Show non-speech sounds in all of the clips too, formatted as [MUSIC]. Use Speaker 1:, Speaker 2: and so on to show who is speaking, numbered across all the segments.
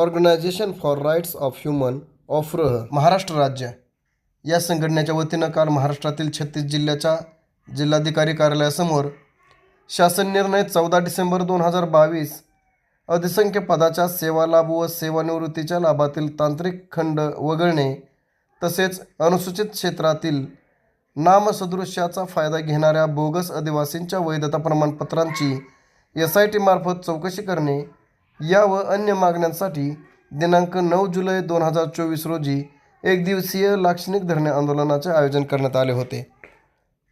Speaker 1: Organisation for rights of human ऑफ्रह Maharashtra राज्य. या संघटनेच्या वतीनं काल महाराष्ट्रातील छत्तीस जिल्ह्याच्या जिल्हाधिकारी कार्यालयासमोर शासन निर्णय चौदा डिसेंबर दोन हजार बावीस अधिसंख्य पदाच्या सेवा लाभ व सेवानिवृत्तीच्या लाभातील तांत्रिक खंड वगळणे तसेच अनुसूचित क्षेत्रातील नामसदृश्याचा फायदा घेणाऱ्या बोगस आदिवासींच्या वैधता प्रमाणपत्रांची एस आय टी मार्फत चौकशी करणे या व अन्य मागण्यांसाठी दिनांक नऊ जुलै दोन हजार चोवीस रोजी एक दिवसीय लाक्षणिक धरणे आंदोलनाचे आयोजन करण्यात आले होते.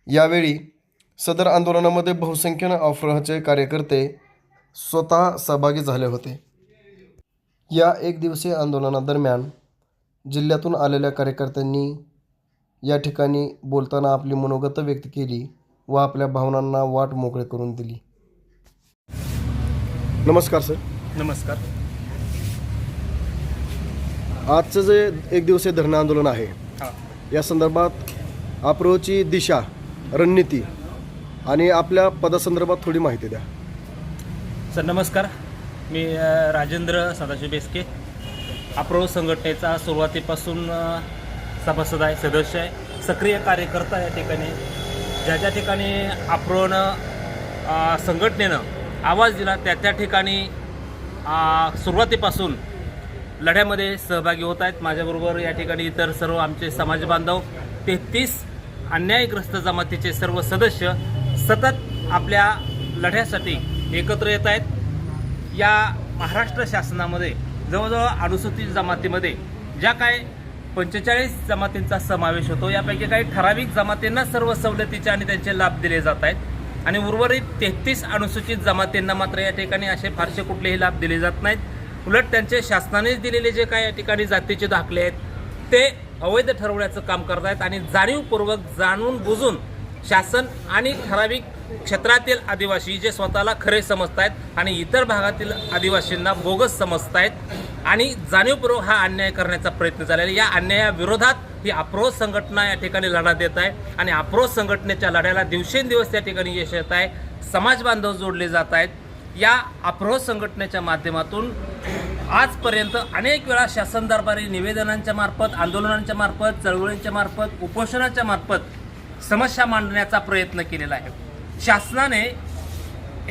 Speaker 1: यावेळी सदर आंदोलनामध्ये बहुसंख्येनं ऑफरहचे कार्यकर्ते स्वतः सहभागी झाले होते. या एक दिवसीय आंदोलनादरम्यान जिल्ह्यातून आलेल्या कार्यकर्त्यांनी या ठिकाणी बोलताना आपली मनोगत व्यक्त केली व आपल्या भावनांना वाट मोकळे करून दिली. नमस्कार सर.
Speaker 2: नमस्कार.
Speaker 1: आजचं जे एक दिवसीय धरणं आंदोलन आहे
Speaker 2: हां.
Speaker 1: या संदर्भात अप्रोची दिशा रणनीती आणि आपल्या पदासंदर्भात थोडी माहिती द्या.
Speaker 2: सर नमस्कार. मी अ, राजेंद्र सदाशिव बेसके. अप्रो संघटनेचा सुरुवातीपासून अ, सभासद आहे सदस्य आहे सक्रिय कार्यकर्ता या ठिकाणी. ज्या ज्या ठिकाणी अप्रोनं अ, संघटनेनं आवाज दिला त्या त्या ठिकाणी सुरुवातीपासून लढ्यामध्ये सहभागी होत आहेत. माझ्याबरोबर या ठिकाणी इतर सर्व आमचे समाज बांधव तेहतीस अन्यायग्रस्त जमातीचे सर्व सदस्य सतत आपल्या लढ्यासाठी एकत्र येत आहेत. या महाराष्ट्र शासनामध्ये जवळजवळ अनुसूचित जमातीमध्ये ज्या काय पंचेचाळीस जमातींचा समावेश होतो यापैकी काही ठराविक जमातींना सर्व सवलतीचे आणि त्यांचे लाभ दिले जात आहेत. आणि उर्वरित तेहतीस अनुसूचित जमातींना मात्र या ठिकाणी असे फारसे कुठलेही लाभ दिले जात नाहीत उलट त्यांचे शासनानेच दिलेले जे काय या ठिकाणी जातीचे दाखले आहेत ते अवैध ठरवण्याचं काम करत आहेत आणि जाणीवपूर्वक जाणून बुजून शासन आणि ठराविक क्षेत्रातील आदिवासी जे स्वतःला खरे समजत आहेत आणि इतर भागातील आदिवासींना बोगस समजत आहेत आणि जाणीवपूर्वक हा अन्याय करण्याचा प्रयत्न झालेला आहे. या अन्यायाविरोधात ही अप्रोच संघटना या ठिकाणी लढा देत आहे आणि अप्रोच संघटनेच्या लढ्याला दिवसेंदिवस त्या ठिकाणी यश येत आहे. समाज बांधव जोडले जात आहेत. या अप्रोज संघटनेच्या माध्यमातून आजपर्यंत अनेक वेळा शासन दरबारी निवेदनांच्या मार्फत आंदोलनांच्या मार्फत चळवळींच्या मार्फत उपोषणाच्या मार्फत समस्या मांडण्याचा प्रयत्न केलेला आहे. शासनाने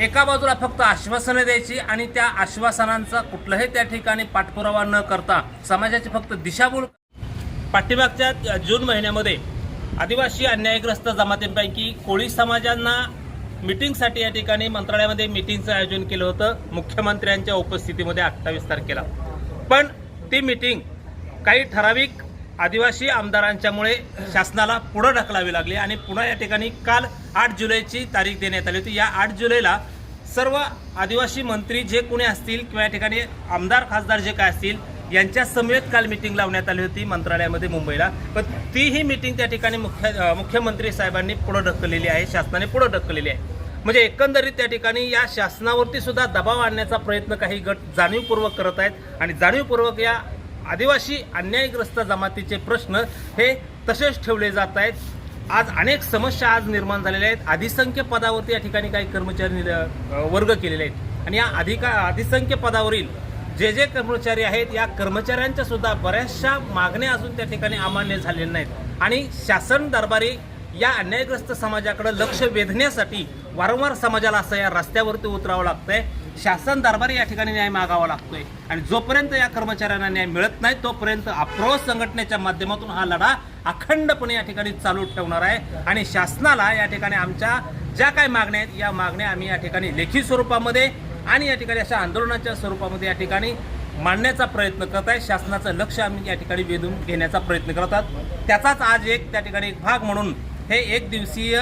Speaker 2: एका बाजूला फक्त आश्वासनं द्यायची आणि त्या आश्वासनांचा कुठलाही त्या ठिकाणी पाठपुरावा न करता समाजाची फक्त दिशाभूल पाठीमागच्या जून महिन्यामध्ये आदिवासी अन्यायग्रस्त जमातींपैकी कोळी समाजांना मिटिंगसाठी या ठिकाणी मंत्रालयामध्ये मिटिंगचं आयोजन केलं होतं. मुख्यमंत्र्यांच्या उपस्थितीमध्ये अठ्ठावीस तारखेला पण ती मिटिंग काही ठराविक आदिवासी आमदारांच्यामुळे शासनाला पुढं ढकलावी लागली आणि पुन्हा या ठिकाणी काल आठ जुलैची तारीख देण्यात आली होती. या आठ जुलैला सर्व आदिवासी मंत्री जे कोणी असतील किंवा या ठिकाणी आमदार खासदार जे काय असतील यांच्या समवेत काल मिटिंग लावण्यात आली होती मंत्रालयामध्ये मुंबईला. पण तीही मिटिंग त्या ठिकाणी मुख्य मुख्यमंत्री साहेबांनी पुढं ढकललेली आहे शासनाने पुढं ढकललेली आहे. म्हणजे एकंदरीत त्या ठिकाणी या शासनावरती सुद्धा दबाव आणण्याचा प्रयत्न काही गट जाणीवपूर्वक करत आहेत. आणि जाणीवपूर्वक या आदिवासी अन्यायग्रस्त जमातीचे प्रश्न हे तसेच ठेवले जात आहेत. आज अनेक समस्या आज निर्माण झालेल्या आहेत. अधिसंख्य पदावरती या ठिकाणी काही कर्मचारी वर्ग केलेले आहेत. आणि या अधिका अधिसंख्य पदावरील जे जे कर्मचारी आहेत या कर्मचाऱ्यांच्या सुद्धा बऱ्याचशा मागण्या अजून त्या ठिकाणी अमान्य झालेल्या नाहीत. आणि शासन दरबारी या अन्यायग्रस्त समाजाकडे लक्ष वेधण्यासाठी वारंवार समाजाला असं या रस्त्यावरती उतरावं लागतंय. शासन दरबारी या ठिकाणी न्याय मागावा लागतोय. आणि जोपर्यंत या कर्मचाऱ्यांना न्याय मिळत नाही तोपर्यंत अप्रो संघटनेच्या माध्यमातून हा लढा अखंडपणे या ठिकाणी चालू ठेवणार आहे. आणि शासनाला या ठिकाणी आमच्या ज्या काही मागण्या आहेत या मागण्या आम्ही या ठिकाणी लेखी स्वरूपामध्ये आणि या ठिकाणी अशा आंदोलनाच्या स्वरूपामध्ये या ठिकाणी मांडण्याचा प्रयत्न करत आहे शासनाचं लक्ष आम्ही या ठिकाणी वेधून घेण्याचा प्रयत्न करतात त्याचाच आज एक त्या ठिकाणी एक भाग म्हणून हे एक दिवसीय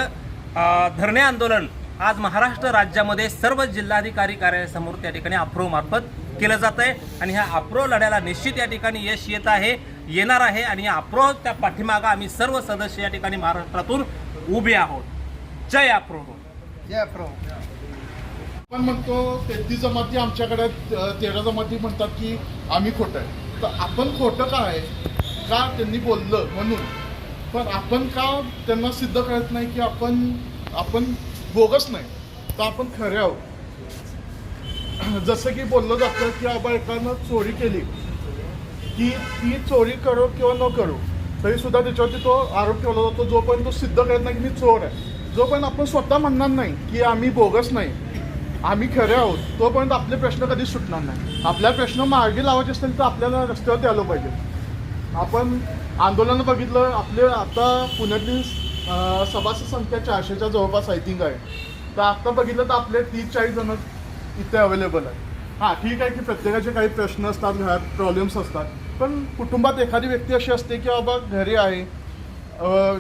Speaker 2: धरणे आंदोलन आज महाराष्ट्र राज्यामध्ये सर्व जिल्हाधिकारी कार्यालयासमोर त्या ठिकाणी अप्रो मार्फत केलं जात आहे. आणि ह्या अप्रो लढ्याला निश्चित या ठिकाणी यश येत आहे येणार आहे. आणि या अप्रो त्या पाठीमागा आम्ही सर्व सदस्य या ठिकाणी महाराष्ट्रातून उभे आहोत. जय अप्रो
Speaker 3: आपण म्हणतो तेहतीस जमाती आमच्याकडे तेरा जमाती म्हणतात की आम्ही खोटं आहे. तर आपण खोटं का आहे? का त्यांनी बोललं म्हणून? पण आपण का त्यांना सिद्ध करत नाही की आपण आपण बोगस नाही? तर आपण खरे आहोत. [CLEARS THROAT] जसं की बोललं जातं की आबा एकानं चोरी केली. की ती चोरी करो किंवा न करो तरी सुद्धा त्याच्यावरती तो आरोप ठेवला जातो जोपर्यंत तो सिद्ध करत नाही की मी चोर आहे. जोपर्यंत आपण स्वतः म्हणणार नाही की आम्ही बोगस नाही आम्ही खरे आहोत. तोपर्यंत आपले प्रश्न कधीच सुटणार नाही. आपल्या प्रश्न मार्गी लावायचे असतील तर आपल्याला रस्त्यावरती आलं पाहिजे. आपण आंदोलन बघितलं आपले आता पुण्यातली सभासद संख्या चारशेच्या जवळपास आय थिंक आहे. तर आता बघितलं तर आपले तीस चाळीस जण इथे अवेलेबल आहे हां ठीक आहे की प्रत्येकाचे काही प्रश्न असतात घरात प्रॉब्लेम्स असतात. पण कुटुंबात एखादी व्यक्ती अशी असते की बाबा घरी आहे.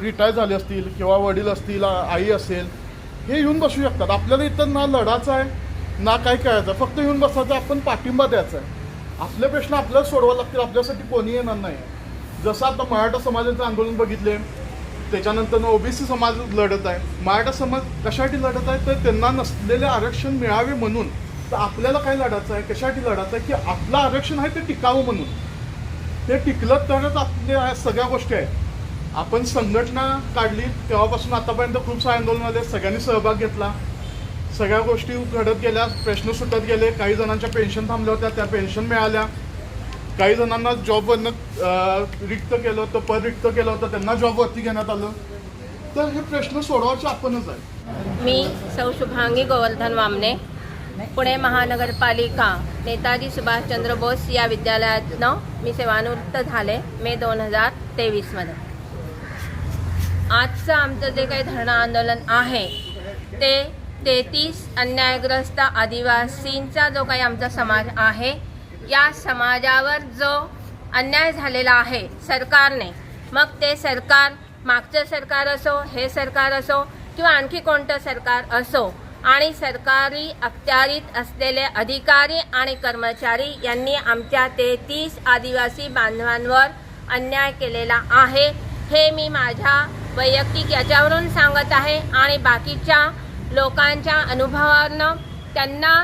Speaker 3: रिटायर झाले असतील किंवा वडील असतील आई असेल हे येऊन बसू शकतात. आपल्याला इथं ना लढायचं आहे ना काय करायचं आहे. फक्त येऊन बसायचं आपण पाठिंबा द्यायचा आहे. आपले प्रश्न आपल्याला सोडवावे लागतील. आपल्यासाठी कोणी येणार नाही. जसं आता मराठा समाजाचं आंदोलन बघितले त्याच्यानंतर ओबीसी समाज लढत आहे. मराठा समाज कशासाठी लढत आहे? तर त्यांना नसलेले आरक्षण मिळावे म्हणून. तर आपल्याला काय लढायचं आहे? कशासाठी लढायचं आहे? की आपलं आरक्षण आहे ते टिकावं म्हणून. ते टिकलं तरच आपल्या सगळ्या गोष्टी आहेत. आपण संघटना काढली तेव्हापासून आतापर्यंत खूप सारे आंदोलनामध्ये सगळ्यांनी सहभाग घेतला. सगळ्या गोष्टी घडत गेल्या प्रश्न सुटत गेले. काही जणांच्या पेन्शन थांबल्या होत्या त्या पेन्शन मिळाल्या. काही जणांना जॉबवरनं रिक्त केलं होतं पद रिक्त केलं होतं त्यांना जॉबवरती घेण्यात आलं. तर हे प्रश्न सोडवायचे आपणच आहे.
Speaker 4: मी सौ शुभांगी गोवर्धन वामने पुणे महानगरपालिका नेताजी सुभाषचंद्र बोस या विद्यालयातनं मी सेवानिवृत्त झाले मे दोन हजार तेवीसमध्ये. आजचं आमचं जे काही धरणं आंदोलन आहे ते तेहतीस अन्यायग्रस्त आदिवासींचा जो काही आमचा समाज आहे या समाजावर जो अन्याय झालेला आहे सरकारने मग ते सरकार मागचं सरकार असो हे सरकार असो किंवा आणखी कोणतं सरकार असो आणि सरकारी अखत्यारीत असलेले अधिकारी आणि कर्मचारी यांनी आमच्या तेहतीस आदिवासी बांधवांवर अन्याय केलेला आहे. हे मी माझ्या वैयक्तिक याच्यावरून सांगत आहे आणि बाकीच्या लोकांच्या अनुभवानं त्यांना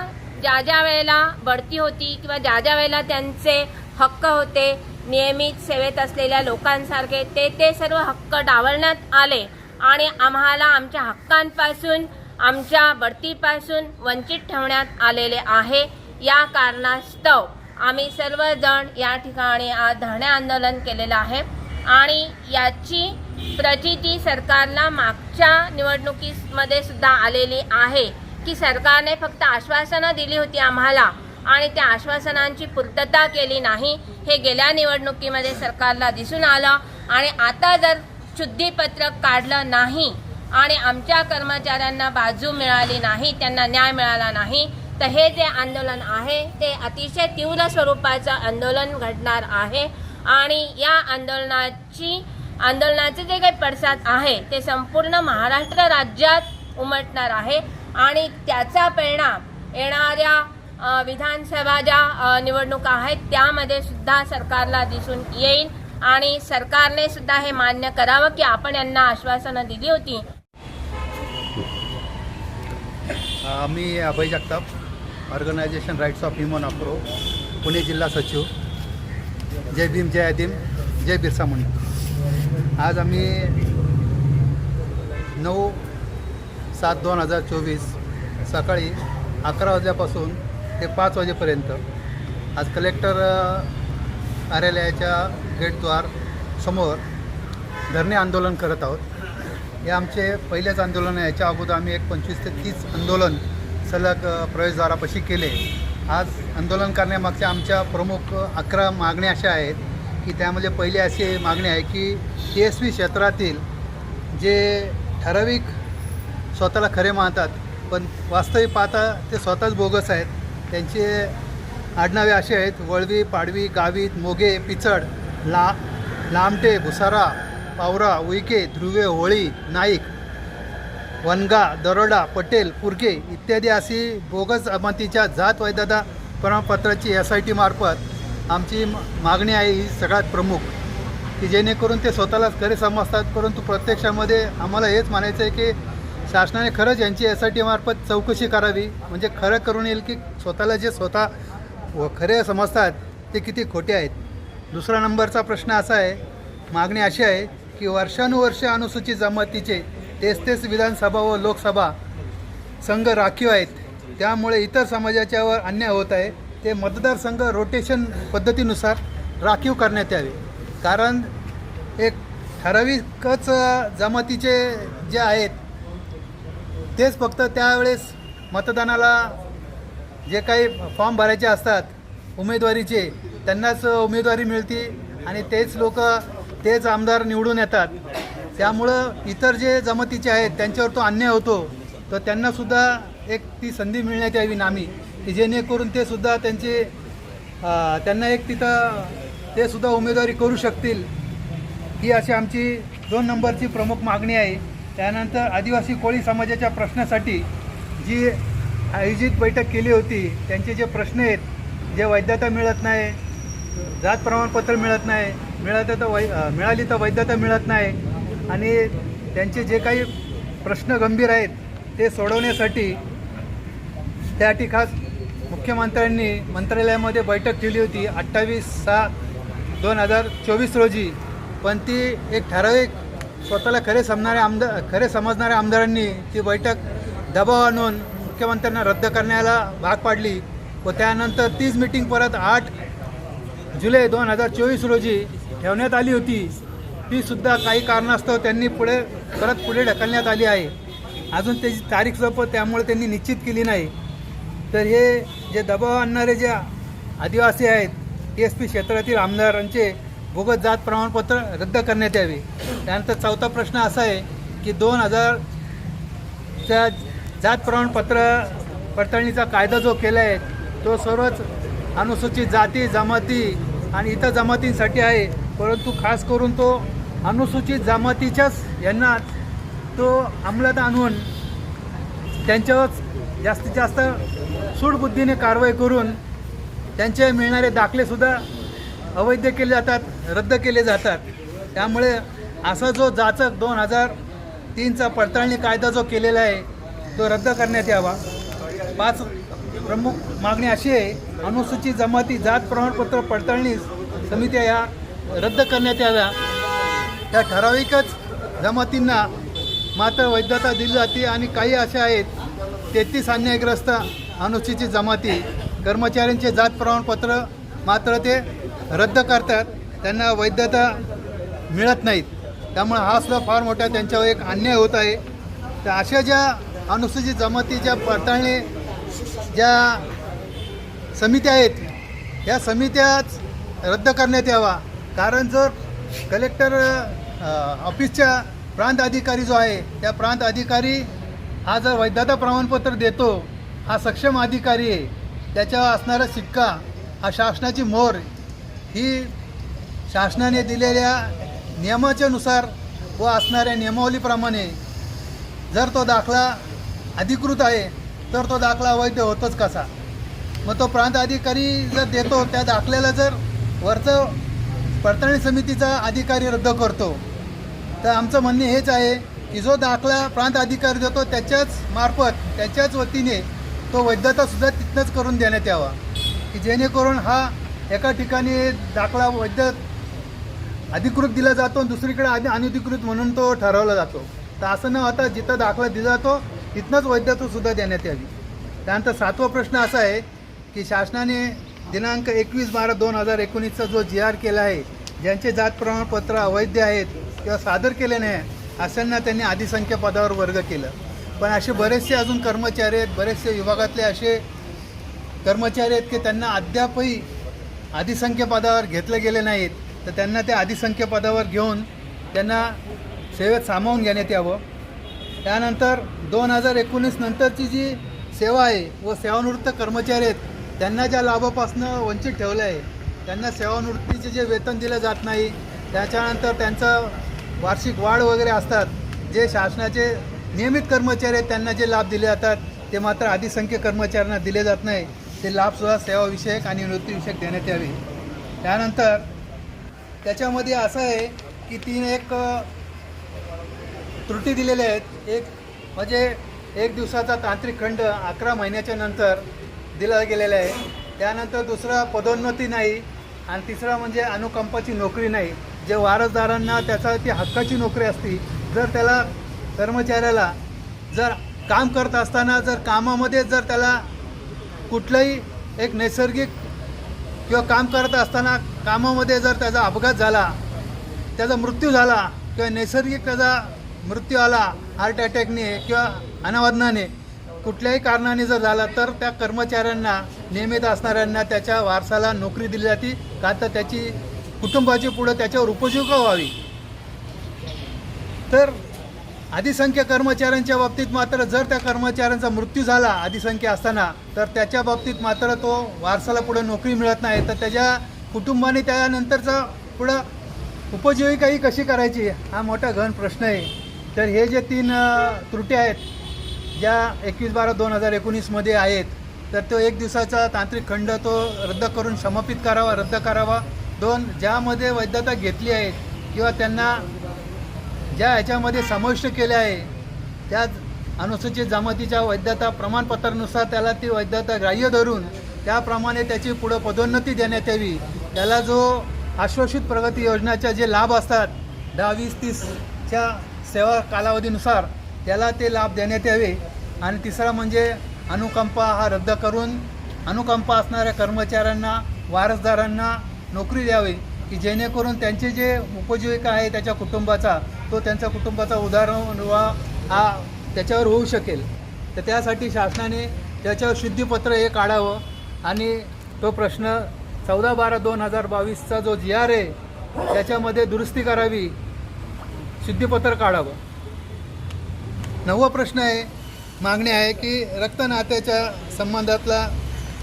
Speaker 4: ज्या ज्या वेळेला बढती होती किंवा ज्या ज्या वेळेला त्यांचे हक्क होते नियमित सेवेत असलेल्या लोकांसारखे ते ते सर्व हक्क डावलण्यात आले आणि आम्हाला आमच्या हक्कांपासून आमच्या बढतीपासून वंचित ठेवण्यात आलेले आहे. या कारणास्तव आम्ही सर्वजण या ठिकाणी आज धरणे आंदोलन केलेलं आहे. आणि याची प्रचिती सरकारला मागच्या निवडणुकीमध्ये सुद्धा आलेली आहे. की सरकारने फक्त आश्वासनं दिली होती आम्हाला आणि त्या आश्वासनांची पूर्तता केली नाही हे गेल्या निवडणुकीमध्ये सरकारला दिसून आलं. आणि आता जर शुद्धीपत्रक काढलं नाही आणि आमच्या कर्मचाऱ्यांना बाजू मिळाली नाही त्यांना न्याय मिळाला नाही तर हे जे आंदोलन आहे ते अतिशय तीव्र स्वरूपाचं आंदोलन घडणार आहे. आणि या आंदोलनाची आंदोलनाचे जे काही पडसाद आहे ते संपूर्ण महाराष्ट्र राज्यात उमटणार आहे. आणि त्याचा परिणाम येणाऱ्या विधानसभा ज्या निवडणुका आहेत त्यामध्ये सुद्धा सरकारला दिसून येईल. आणि सरकारने सुद्धा हे मान्य करावं की आपण यांना आश्वासनं दिली होती.
Speaker 5: मी Abhay Jagtap organisation rights of human अप्रो Pune जिल्हा सचिव. जय भीम जय आदिम जय बिरसा मुंडा आज आम्ही नऊ सात दोन हजार चोवीस सकाळी अकरा वाजल्यापासून ते पाच वाजेपर्यंत आज कलेक्टर कार्यालयाच्या गेटद्वार समोर धरणे आंदोलन करत आहोत. हे आमचे पहिलेच आंदोलन आहे. याच्या अगोदर आम्ही एक पंचवीस ते तीस आंदोलन सलग प्रवेशद्वारापाशी केले. आज आंदोलन करण्यामागच्या आमच्या प्रमुख अकरा मागण्या अशा आहेत की त्यामध्ये पहिली अशी मागणी आहे की टी एस व्ही क्षेत्रातील जे ठराविक स्वतःला खरे मानतात पण वास्तविक पाहता ते स्वतःच बोगस आहेत. त्यांचे आडनावे असे आहेत वळवी पाडवी गावीत मोगे पिचड ला लामटे भुसारा पावरा उईके ध्रुवे होळी नाईक वनगा दरोडा पटेल पुरके इत्यादी अशी बोगस अमातीच्या जात वैधता प्रमाणपत्राची एस आय टी मार्फत आमची मागणी आहे ही सगळ्यात प्रमुख. की जेणेकरून ते स्वतःलाच खरे समजतात परंतु प्रत्यक्षामध्ये आम्हाला हेच म्हणायचं आहे की शासनाने खरंच यांची एस आय टी मार्फत चौकशी करावी. म्हणजे खरं करून येईल की स्वतःला जे स्वतः व खरे समजतात ते किती खोटे आहेत. दुसरा नंबरचा प्रश्न असा आहे मागणी अशी आहे की वर्षानुवर्षे अनुसूचित जमातीचे तेच तेच विधानसभा व लोकसभा संघ राखीव आहेत. त्यामुळे इतर समाजाच्यावर अन्याय होत आहे. ते मतदारसंघ रोटेशन पद्धतीनुसार राखीव करण्यात यावे. कारण एक ठराविकच जमातीचे जे आहेत तेच फक्त त्यावेळेस मतदानाला जे काही फॉर्म भरायचे असतात उमेदवारीचे त्यांनाच उमेदवारी मिळते आणि तेच लोक तेच आमदार निवडून येतात. त्यामुळं इतर जे जमातीचे आहेत त्यांच्यावर तो अन्याय होतो. तर त्यांनासुद्धा एक ती संधी मिळण्यात यावी नामी. की जेणेकरून ते सुद्धा त्यांचे त्यांना एक तिथं ते सुद्धा उमेदवारी करू शकतील. ही अशी आमची दोन नंबरची प्रमुख मागणी आहे. त्यानंतर आदिवासी कोळी समाजाच्या प्रश्नासाठी जी आयोजित बैठक केली होती त्यांचे जे प्रश्न आहेत जे वैधता मिळत नाही जात प्रमाणपत्र मिळत नाही मिळालं तर वै मिळाली तर वैधता मिळत नाही आणि त्यांचे जे काही प्रश्न गंभीर आहेत ते सोडवण्यासाठी त्या खास मुख्यमंत्र्यांनी मंत्रालयामध्ये बैठक ठेवली होती अठ्ठावीस सहा दोन हजार चोवीस रोजी. पण ती एक ठराविक स्वतःला खरे समजणाऱ्या आमदार खरे समजणाऱ्या आमदारांनी ती बैठक दबाव आणून मुख्यमंत्र्यांना रद्द करण्याला भाग पाडली व त्यानंतर तीच मिटिंग परत आठ जुलै दोन हजार चोवीस रोजी ठेवण्यात आली होती. ही सुद्धा काही कारणास्तव त्यांनी पुढे परत पुढे ढकलण्यात आली आहे. अजून त्याची तारीख सोपं त्यामुळे त्यांनी निश्चित केली नाही. तर हे जे दबाव आणणारे जे आदिवासी आहेत एस पी क्षेत्रातील आमदारांचे बोगस जात प्रमाणपत्र रद्द करण्यात यावे. त्यानंतर चौथा प्रश्न असा आहे की दोन हजारच्या जात प्रमाणपत्र पडताळणीचा कायदा जो केला आहे तो सर्वच अनुसूचित जाती जमाती आणि इतर जमातींसाठी आहे. परंतु खास करून तो अनुसूचित जमातीच्याच यांना तो अंमलात आणून त्यांच्यावर जास्तीत जास्त सूडबुद्धीने कारवाई करून त्यांचे मिळणारे दाखलेसुद्धा अवैध केले जातात रद्द केले जातात. त्यामुळे असा जो जाचक दोन हजार तीनचा पडताळणी कायदा जो केलेला आहे तो रद्द करण्यात यावा. पाच प्रमुख मागणी अशी आहे अनुसूचित जमाती जात प्रमाणपत्र पडताळणी समित्या या रद्द करण्यात याव्या. त्या ठराविकच जमातींना मात्र वैधता दिली जाते आणि काही अशा आहेत तेहतीस अन्यायग्रस्त अनुसूचित जमाती कर्मचाऱ्यांचे जात प्रमाणपत्र मात्र ते रद्द करतात त्यांना वैधता मिळत नाहीत. त्यामुळे हा सुद्धा फार मोठा त्यांच्यावर एक अन्याय होत आहे. तर अशा ज्या अनुसूचित जमातीच्या पडताळणी ज्या समित्या आहेत या समित्याच रद्द करण्यात यावा. कारण जर कलेक्टर ऑफिसच्या प्रांत अधिकारी जो आहे त्या प्रांत अधिकारी हा जर वैधता प्रमाणपत्र देतो हा सक्षम अधिकारी आहे. त्याच्यावर असणारा शिक्का हा शासनाची मोहर ही शासनाने दिलेल्या नियमाच्यानुसार व असणाऱ्या नियमावलीप्रमाणे जर तो दाखला अधिकृत आहे तर तो दाखला वैध होतोच कसा? मग तो प्रांत अधिकारी जर देतो त्या दाखल्याला जर वरचं पडताळणी समितीचा अधिकारी रद्द करतो तर आमचं म्हणणे हेच आहे की जो दाखला प्रांत अधिकारी देतो त्याच्याच मार्फत त्याच्याच वतीने तो वैधतासुद्धा तिथनंच करून देण्यात यावा. की जेणेकरून हा एका ठिकाणी दाखला वैध अधिकृत दिला जातो आणि दुसरीकडे आधी अनधिकृत म्हणून तो ठरवला जातो. तर असं न होता जिथं दाखला दिला जातो तिथनंच वैधतासुद्धा देण्यात यावी. त्यानंतर सातवा प्रश्न असा आहे की शासनाने दिनांक एकवीस बारा दोन हजार एकोणीसचा जो जी आर केला आहे ज्यांचे जात प्रमाणपत्र अवैध आहेत किंवा सादर केले नाही अशांना त्यांनी आदिसंख्या पदावर वर्ग केलं. पण असे बरेचसे अजून कर्मचारी आहेत बरेचसे विभागातले असे कर्मचारी आहेत की त्यांना अद्यापही आदिसंख्य पदावर घेतले गेले नाहीत. तर त्यांना ते आदिसंख्य पदावर घेऊन त्यांना सेवेत सामावून घेण्यात यावं. त्यानंतर दोन हजार एकोणीस नंतरची जी सेवा आहे व सेवानिवृत्त कर्मचारी आहेत त्यांना ज्या लाभापासनं वंचित ठेवलं आहे त्यांना सेवानिवृत्तीचे जे वेतन दिलं जात नाही त्याच्यानंतर त्यांचं वार्षिक वाढ वगैरे असतात जे शासनाचे नियमित कर्मचारी आहेत त्यांना जे लाभ दिले जातात ते मात्र अधिसंख्य कर्मचाऱ्यांना दिले जात नाही. ते लाभसुद्धा सेवाविषयक आणि निवृत्तीविषयक देण्यात यावे. त्यानंतर त्याच्यामध्ये असं आहे की तीन एक त्रुटी दिलेल्या आहेत. एक म्हणजे एक दिवसाचा तांत्रिक खंड अकरा महिन्याच्या नंतर दिला गेलेला आहे. त्यानंतर दुसरा पदोन्नती नाही आणि तिसरा म्हणजे अनुकंपाची नोकरी नाही. जे वारसदारांना त्याचा ती हक्काची नोकरी असती जर त्याला कर्मचाऱ्याला जर काम करत असताना जर कामामध्ये जर त्याला कुठलाही एक नैसर्गिक किंवा काम करत असताना कामामध्ये जर त्याचा अपघात झाला त्याचा मृत्यू झाला किंवा नैसर्गिक त्याचा मृत्यू आला हार्ट अटॅकने किंवा अनावधनाने कुठल्याही कारणाने जर झाला तर त्या कर्मचाऱ्यांना नियमित असणाऱ्यांना त्याच्या वारसाला नोकरी दिली जाते. का तर त्याची कुटुंबाची पुढं त्याच्यावर उपजीविका व्हावी? तर अधिसंख्य कर्मचाऱ्यांच्या बाबतीत मात्र जर त्या कर्मचाऱ्यांचा मृत्यू झाला अधिसंख्य असताना तर त्याच्या बाबतीत मात्र तो वारसाला पुढं नोकरी मिळत नाही. तर त्याच्या कुटुंबाने त्यानंतरचा पुढं उपजीविकाही कशी करायची? हा मोठा गहन प्रश्न आहे. तर हे जे तीन त्रुटी आहेत ज्या एकवीस बारा दोन हजार एकोणीसमध्ये आहेत तर तो एक दिवसाचा तांत्रिक खंड तो रद्द करून समापित करावा रद्द करावा. दोन ज्यामध्ये वैधता घेतली आहे किंवा त्यांना ज्या ह्याच्यामध्ये समाविष्ट केले आहे त्या अनुसूचित जमातीच्या वैधता प्रमाणपत्रानुसार त्याला ती वैधता ग्राह्य धरून त्याप्रमाणे त्याची पुढं पदोन्नती देण्यात यावी. त्याला जो आश्वासित प्रगती योजनाच्या जे लाभ असतात दहा वीस तीसच्या सेवा कालावधीनुसार त्याला ते लाभ देण्यात यावे. आणि तिसरा म्हणजे अनुकंपा हा रद्द करून अनुकंपा असणाऱ्या कर्मचाऱ्यांना वारसदारांना नोकरी द्यावी की जेणेकरून त्यांचे जे उपजीविका आहे त्याच्या कुटुंबाचा तो त्यांच्या कुटुंबाचा उदाहरणनिर्वाह हा त्याच्यावर होऊ शकेल. तर त्यासाठी शासनाने त्याच्यावर शुद्धीपत्र हे काढावं आणि तो प्रश्न चौदा बारा दोन हजार बावीसचा जो जी आर आहे त्याच्यामध्ये दुरुस्ती करावी शुद्धीपत्र काढावं. नववा प्रश्न आहे मागणी आहे की रक्तनात्याच्या संबंधातला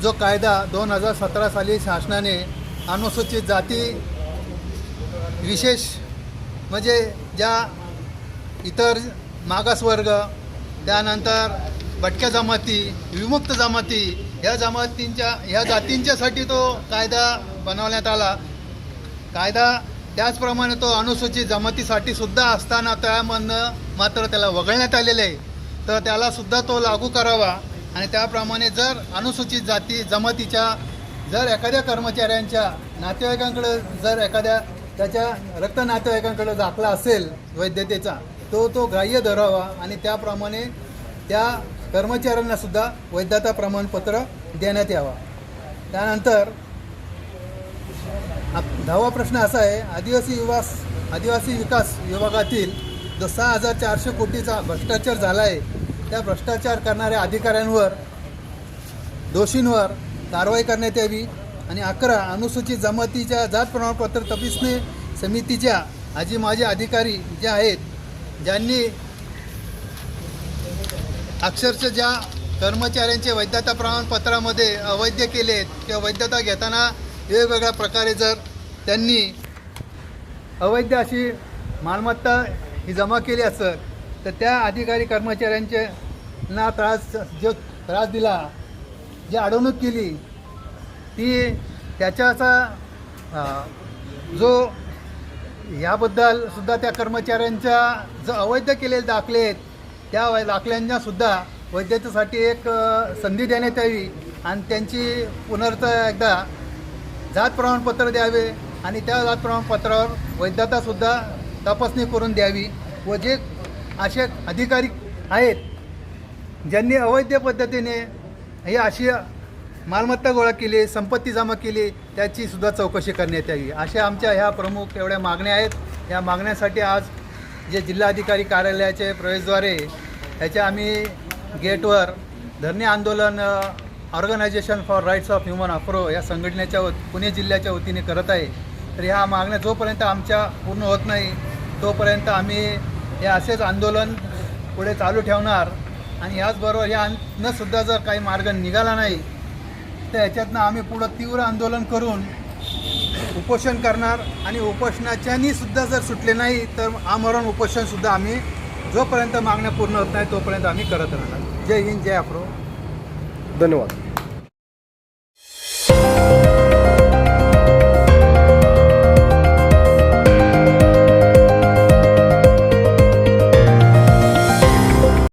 Speaker 5: जो कायदा दोन हजार सतरा साली शासनाने अनुसूचित जाती विशेष म्हणजे ज्या इतर मागासवर्ग त्यानंतर भटक्या जमाती विमुक्त जमाती ह्या जमातींच्या ह्या जातींच्यासाठी तो कायदा बनवण्यात आला. कायदा त्याचप्रमाणे तो अनुसूचित जमातीसाठी सुद्धा असताना त्यामधनं मात्र त्याला वगळण्यात आलेलं आहे. तर त्यालासुद्धा तो लागू करावा. आणि त्याप्रमाणे जर अनुसूचित जाती जमातीच्या जर एखाद्या कर्मचाऱ्यांच्या नातेवाईकांकडे जर एखाद्या त्याच्या रक्त नातेवाईकांकडे दाखला असेल वैद्यतेचा तो तो ग्राह्य धरावा आणि त्याप्रमाणे त्या कर्मचाऱ्यांना सुद्धा वैधता प्रमाणपत्र देण्यात यावा. त्यानंतर दहावा प्रश्न असा आहे आदिवासी विवास आदिवासी विकास विभागातील जो सहा हजार चारशे कोटीचा भ्रष्टाचार झाला आहे त्या भ्रष्टाचार करणाऱ्या अधिकाऱ्यांवर दोषींवर कारवाई करण्यात यावी आणि अकरा अनुसूचित जमातीच्या जात प्रमाणपत्र तपासणी समितीच्या आजी माजी अधिकारी जे आहेत ज्यांनी अक्षरशः ज्या कर्मचाऱ्यांचे वैधता प्रमाणपत्रामध्ये अवैध केले आहेत किंवा वैधता घेताना वेगवेगळ्या प्रकारे जर त्यांनी अवैध अशी मालमत्ता ही जमा केली असत तर त्या अधिकारी कर्मचाऱ्यांचे ना त्रास जो त्रास दिला जी अडवणूक केली ती त्याच्याचा जो याबद्दल सुद्धा त्या कर्मचाऱ्यांच्या जो अवैध केलेले दाखले आहेत त्या दाखल्यांनासुद्धा वैद्यतेसाठी एक संधी देण्यात यावी आणि त्यांची पुनर्थ एकदा जात प्रमाणपत्र द्यावे आणि त्या जात प्रमाणपत्रावर वैधतासुद्धा तपासणी करून द्यावी व जे असे अधिकारी आहेत ज्यांनी अवैध पद्धतीने ही अशी मालमत्ता गोळा केली संपत्ती जमा केली त्याची सुद्धा चौकशी करण्यात यावी. अशा आमच्या ह्या प्रमुख एवढ्या मागण्या आहेत. या मागण्यासाठी आज जे जिल्हाधिकारी कार्यालयाचे प्रवेशद्वारे ह्याच्या आम्ही गेटवर धरणे आंदोलन organisation for rights of human अप्रो या संघटनेच्या वत पुणे जिल्ह्याच्या वतीने करत आहे. तर ह्या मागण्या जोपर्यंत आमच्या पूर्ण होत नाही तोपर्यंत आम्ही हे असेच आंदोलन पुढे चालू ठेवणार. आणि याचबरोबर यानं सुद्धा जर काही मार्ग निघाला नाही तर याच्यातनं आम्ही पुढं तीव्र आंदोलन करून उपोषण करणार आणि उपोषणाच्यानी सुद्धा जर सुटले नाही तर आमरण उपोषणसुद्धा आम्ही जोपर्यंत मागण्या पूर्ण होत नाही तोपर्यंत आम्ही करत राहणार. जय हिंद जय अफ्रो
Speaker 1: धन्यवाद.